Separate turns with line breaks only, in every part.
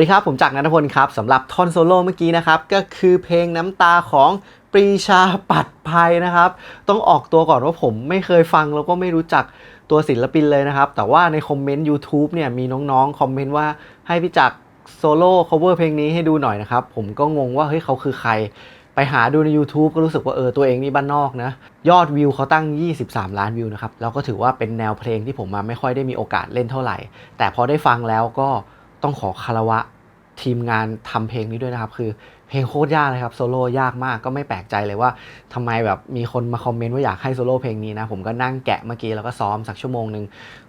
สวัสดีครับ ผมจักรนัทพลครับสำหรับท่อนโซโล่เมื่อกี้นะครับ ก็คือเพลงน้ำตาของปรีชาปัดภัยนะครับ ต้องออกตัวก่อนว่าผมไม่เคยฟังแล้วก็ไม่รู้จักตัวศิลปินเลยนะครับ แต่ว่าในคอมเมนต์ YouTube เนี่ยมีน้องๆ คอมเมนต์ว่าให้พี่จักรโซโล่ cover เพลงนี้ให้ดูหน่อยนะครับ ผมก็งงว่าเฮ้ยเขาคือใคร ไปหาดูใน YouTube ก็รู้สึกว่าเออตัวเองนี่บ้านนอกนะ ยอดวิวเขาตั้ง 23 ล้านวิวนะครับแล้วก็ถือว่าเป็นแนวเพลงที่ผมมาไม่ค่อยได้มีโอกาสเล่นเท่าไหร่ แต่พอได้ฟังแล้วก็ ต้องขอคารวะทีมงานทำเพลงนี้ด้วยนะครับ คือเพลงโคตรยากเลยครับโซโล่ยากมากก็ไม่แปลกใจเลยว่าทำไมแบบมีคนมาคอมเมนต์ว่าอยากให้โซโล่เพลงนี้นะ ผมก็นั่งแกะเมื่อกี้แล้วก็ซ้อมสักชั่วโมงหนึ่ง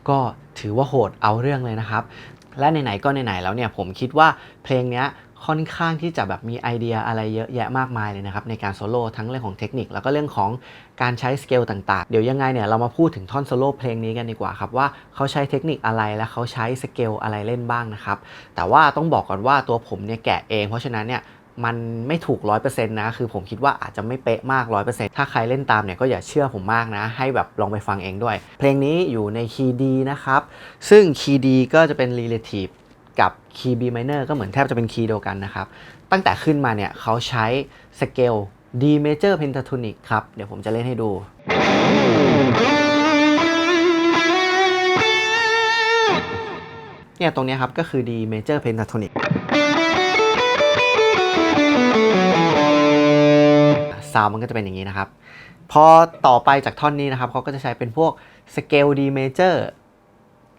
ก็ถือว่าโหดเอาเรื่องเลยนะครับ และไหนๆก็ไหนๆแล้วเนี่ยผมคิดว่าเพลงเนี้ย ค่อนข้างที่จะแบบมีไอเดียอะไรเยอะแยะมากมายเลยนะครับในการโซโล่ทั้งเรื่องของเทคนิค แล้วก็เรื่องของการใช้สเกลต่างๆ เดี๋ยวยังไงเนี่ยเรามาพูดถึงท่อนโซโล่เพลงนี้กันดีกว่าครับว่าเขาใช้เทคนิคอะไรและเขาใช้สเกลอะไรเล่นบ้างนะครับแต่ว่าต้องบอกก่อนว่าตัวผมเนี่ยแกะเอง เพราะฉะนั้นเนี่ยมันไม่ถูก 100%นะ คือผมคิดว่าอาจจะไม่เป๊ะมาก 100%ถ้าใครเล่นตามเนี่ยก็อย่าเชื่อผมมากนะ ให้แบบลองไปฟังเองด้วย เพลงนี้อยู่ในคีย์ดีนะครับ ซึ่งคีย์ดีก็จะเป็น relative กับคีย์ B minor ก็เหมือนแทบจะเป็นคีย์เดียวกันนะครับ ตั้งแต่ขึ้นมาเนี่ยเขาใช้สเกล D major pentatonic ครับ เดี๋ยวผมจะเล่นให้ดู เนี่ยตรงนี้ครับก็คือ D major pentatonic ซาวมันก็จะเป็นอย่างนี้นะครับ พอต่อไปจากท่อนนี้นะครับเขาก็จะใช้เป็นพวกสเกล D major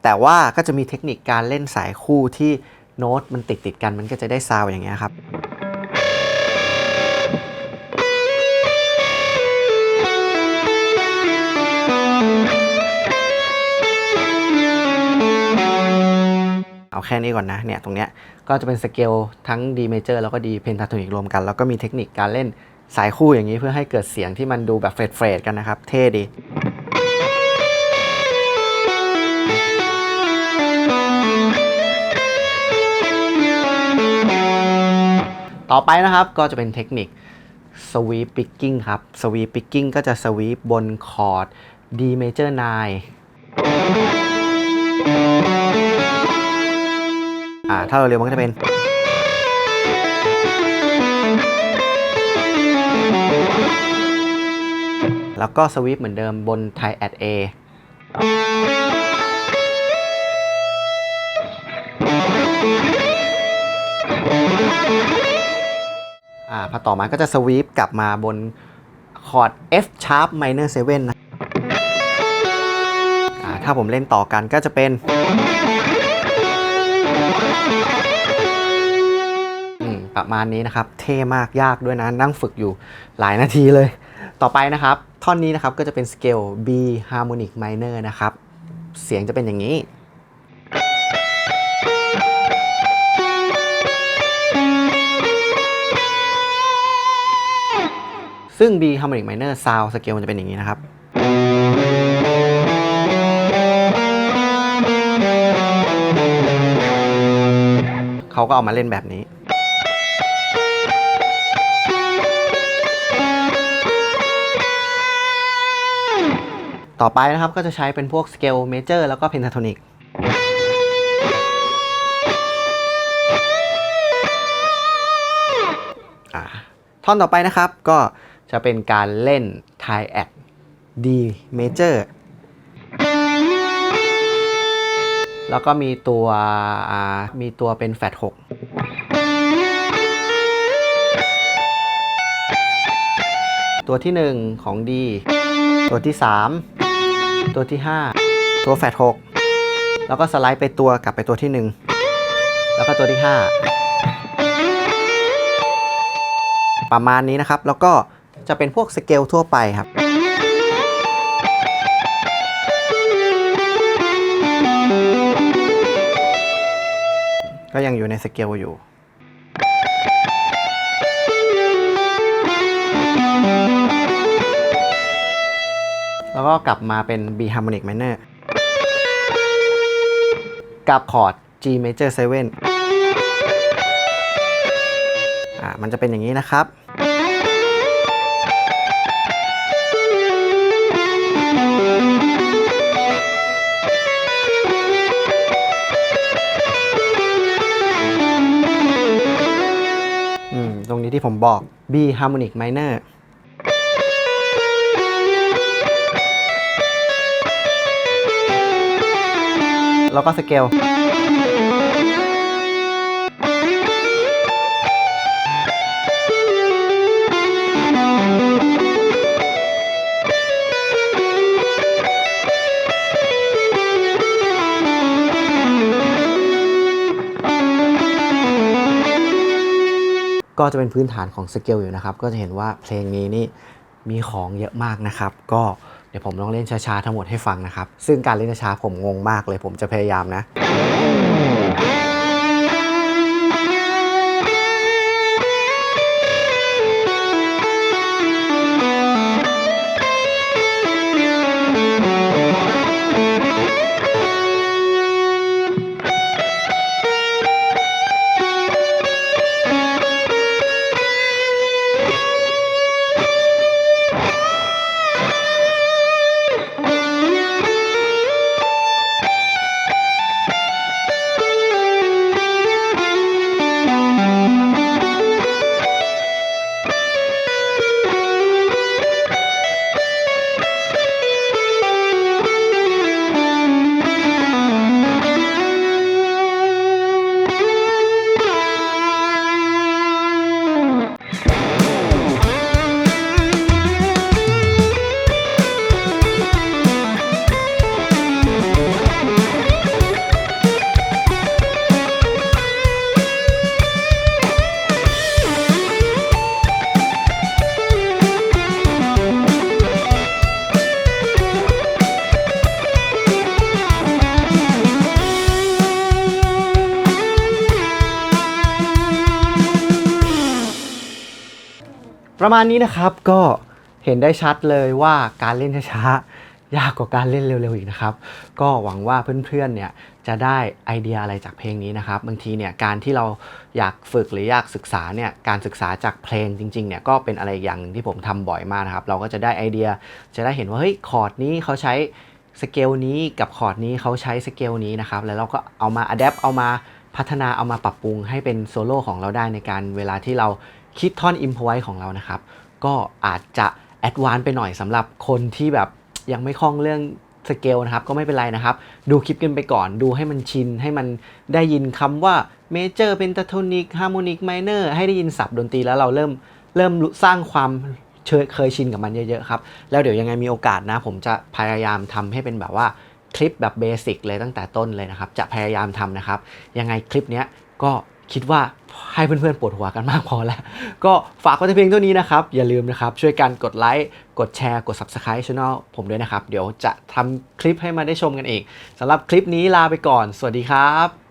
แต่ว่าก็จะมีเทคนิคการเล่นสายคู่ที่โน้ตมันติดติดกันมันก็จะได้ซาวอย่างเงี้ยครับเอาแค่นี้ก่อนนะเนี่ยตรงเนี้ยก็จะเป็นสเกลทั้ง D major แล้วก็ D pentatonic รวมกัน แล้วก็มีเทคนิคการเล่นสายคู่อย่างนี้เพื่อให้เกิดเสียงที่มันดูแบบเฟรดๆกันนะครับ เท่ดี ต่อไปนะครับก็จะเป็นเทคนิค sweep picking ครับ sweep picking ก็จะ sweep บนคอร์ด D major 9อ่าถ้าเราเร็วมันก็จะเป็นแล้วก็สวีปเหมือนเดิมบน Thai at A อ่าพอต่อมาก็จะสวีปกลับมาบนคอร์ด F sharp minor 7นะอ่าถ้าผมเล่นต่อกันก็จะเป็นประมาณนี้นะครับ เท่มากยากด้วยนะ นั่งฝึกอยู่หลายนาทีเลย ต่อไปนะครับ ท่อนนี้นะครับก็จะเป็นสเกล B harmonic minor นะครับ เสียงจะเป็นอย่างนี้ ซึ่ง B harmonic minor sound สเกลมันจะเป็นอย่างนี้นะครับ เขาก็เอามาเล่นแบบนี้ ต่อไปนะครับก็จะใช้เป็นพวกสเกลเมเจอร์แล้วก็เพนทาโทนิกท่อนต่อไปนะครับก็ จะเป็นการเล่น t i at D major แล้วก็มีตัวมีตัวเป็นแฟด6ตัวที่ 1 ของ D ตัวที่ 3 ตัวที่ 5 ตัวแฟด6แล้วก็สไลด์ไปตัวกลับไปตัวที่ 1 แล้วก็ตัวที่ 5 ประมาณนี้นะครับ แล้วก็ จะเป็นพวกสเกลทั่วไปครับก็ยังอยู่ในสเกลอยู่ แล้วก็กลับมาเป็น B harmonic minor กับคอร์ด G major 7อ่ามันจะเป็นอย่างนี้นะครับ ที่ผมบอก B harmonic minor แล้วก็สเกล ก็จะเป็นพื้นฐานของสเกลอยู่นะครับ ก็จะเห็นว่าเพลงนี้นี่มีของเยอะมากนะครับ ก็เดี๋ยวผมลองเล่นช้าๆทั้งหมดให้ฟังนะครับ ซึ่งการเล่นช้าผมงงมากเลยผมจะพยายามนะ ประมาณนี้นะครับก็เห็นได้ชัดเลยว่าการเล่นช้าๆยากกว่าการเล่นเร็วๆอีกนะครับ ก็หวังว่าเพื่อนๆเนี่ยจะได้ไอเดียอะไรจากเพลงนี้นะครับ บางทีเนี่ยการที่เราอยากฝึกหรืออยากศึกษาเนี่ยการศึกษาจากเพลงจริงๆเนี่ยก็เป็นอะไรอย่างนึงที่ผมทำบ่อยมากนะครับ เราก็จะได้ไอเดียจะได้เห็นว่าเฮ้ยคอร์ดนี้เขาใช้สเกลนี้กับคอร์ดนี้เขาใช้สเกลนี้นะครับ แล้วเราก็เอามาอัดแอปเอามาพัฒนาเอามาปรับปรุงให้เป็นโซโล่ของเราได้ในการเวลาที่เรา คิดท่อนอิมพอไว้ของเรานะครับ ก็อาจจะแอดวานไปหน่อยสำหรับคนที่แบบยังไม่คล่องเรื่องสเกลนะครับก็ไม่เป็นไรนะครับ ดูคลิปกันไปก่อนดูให้มันชิน ให้มันได้ยินคำว่าเมเจอร์เป็นตโทนิกฮาร์โมนิกไมเนอร์ให้ได้ยินศัพท์ดนตรีแล้วเราเริ่มเริ่มสร้างความเชยเคยชินกับมันเยอะๆครับ แล้วเดี๋ยวยังไงมีโอกาสนะ ผมจะพยายามทำให้เป็นแบบว่าคลิปแบบเบสิกเลยตั้งแต่ต้นเลยนะครับ จะพยายามทำนะครับ ยังไงคลิปเนี้ยก็ คิดว่าให้เพื่อนๆปวดหัวกันมากพอแล้ว ก็ฝากไว้แต่เพียงเท่านี้นะครับ อย่าลืมนะครับ ช่วยกันกดไลค์ กดแชร์ กด Subscribe Channel ผมด้วยนะครับ เดี๋ยวจะทำคลิปให้มาได้ชมกันอีกสำหรับคลิปนี้ลาไปก่อน สวัสดีครับ